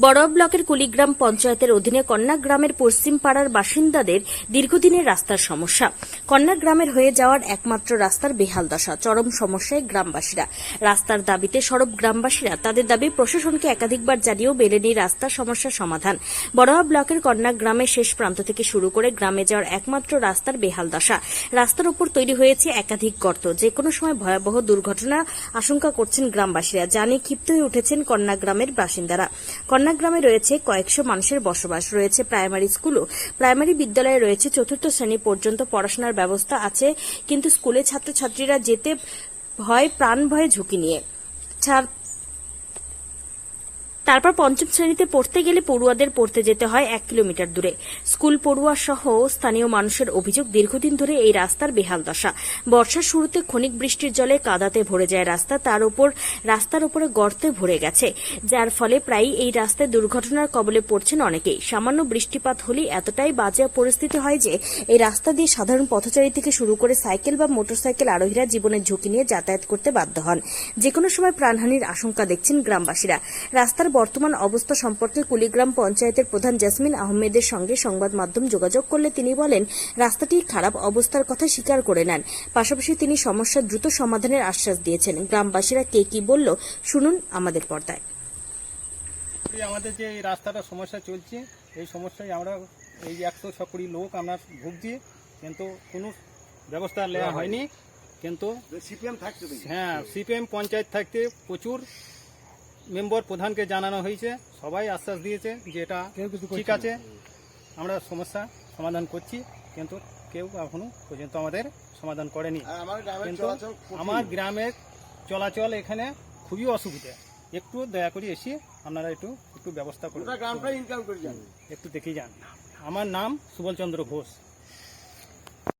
বড়ুয়া ব্লকের কুলিগ্রাম পঞ্চায়েতের অধীনে কন্যা গ্রামের পশ্চিম পাড়ার বাসিন্দাদের দীর্ঘদিনের রাস্তার সমস্যা। কন্যা গ্রামের হয়ে যাওয়ার একমাত্র রাস্তার বেহাল দশা, চরম সমস্যায় গ্রামবাসীরা। রাস্তার দাবিতে সরব গ্রামবাসীরা তাদের দাবি, প্রশাসনকে একাধিকবার জানিয়েও মেলেনি রাস্তার সমস্যার সমাধান। বড়ুয়া ব্লকের কন্যা গ্রামের শেষ প্রান্ত থেকে শুরু করে গ্রামে যাওয়ার একমাত্র রাস্তার বেহাল দশা। রাস্তার উপর তৈরি হয়েছে একাধিক গর্ত। যে কোনো সময় ভয়াবহ দুর্ঘটনা আশঙ্কা করছেন গ্রামবাসীরা। জানিয়ে ক্ষিপ্ত হয়ে উঠেছেন কন্যা গ্রামের বাসিন্দারা। কন্যা গ্রামে রয়েছে কয়েকশো মানুষের বসবাস। রয়েছে প্রাইমারি স্কুলও। প্রাইমারি বিদ্যালয়ে রয়েছে চতুর্থ শ্রেণি পর্যন্ত পড়াশোনার ব্যবস্থা আছে, কিন্তু স্কুলে ছাত্রছাত্রীরা যেতে ভয়, প্রাণ ভয়ে ঝুঁকি নিয়ে। তারপর পঞ্চম শ্রেণীতে পড়তে গেলে পড়ুয়াদের পড়তে যেতে হয় এক কিলোমিটার দূরে। স্কুল পড়ুয়া সহ স্থানীয় মানুষের অভিযোগ দীর্ঘদিন ধরে এই রাস্তার বেহাল দশা। বর্ষার শুরুতে ক্ষণিক বৃষ্টির জলে কাদাতে ভরে যায় রাস্তা, তার উপর, রাস্তার উপরে গর্তে ভরে গেছে, যার ফলে প্রায়ই এই রাস্তায় দুর্ঘটনার কবলে পড়ছেন অনেকেই। সামান্য বৃষ্টিপাত হলেই এতটাই বাজে পরিস্থিতি হয় যে, এই রাস্তা দিয়ে সাধারণ পথচারী থেকে শুরু করে সাইকেল বা মোটরসাইকেল আরোহীরা জীবনের ঝুঁকি নিয়ে যাতায়াত করতে বাধ্য হন। যে কোনো সময় প্রাণহানির আশঙ্কা দেখছেন গ্রামবাসীরা। রাস্তার বর্তমান অবস্থা সম্পর্কে কুলিগ্রাম পঞ্চায়েতের প্রধান জাসমিন আহমেদের সঙ্গে সংবাদ মাধ্যম যোগাযোগ করলে তিনি বলেন রাস্তাটি খারাপ অবস্থার কথা স্বীকার করে নেন। পাশাপাশি তিনি সমস্যার দ্রুত সমাধানের আশ্বাস দিয়েছেন। গ্রামবাসীরা কে কি বলল শুনুন আমাদের পর্দায়। আমাদের যে এই রাস্তাটা সমস্যা চলছে এই সমস্যায় আমরা এই একশো ছ কুড়ি লোক আমরা ভুগছি কিন্তু কোনো ব্যবস্থা নেওয়া হয়নি। কিন্তু সিপিএম থাকতে হ্যাঁ সিপিএম পঞ্চায়েত থাকতে প্রচুর মেম্বার প্রধানকে জানানো হয়েছে। সবাই আশ্বাস দিয়েছে যে এটা ঠিক আছে। আমরা সমস্যা সমাধান করছি কিন্তু কেউ এখনও পর্যন্ত আমাদের সমাধান করেনি। আর আমার গ্রামের কিন্তু আমার গ্রামের চলাচল এখানে খুবই অসুবিধা। একটু দয়া করে এসে আপনারা একটু একটু ব্যবস্থা করে গোটা গ্রামটা ইনকাম করে যান একটু দেখে যান। আমার নাম সুবলচন্দ্র ঘোষ।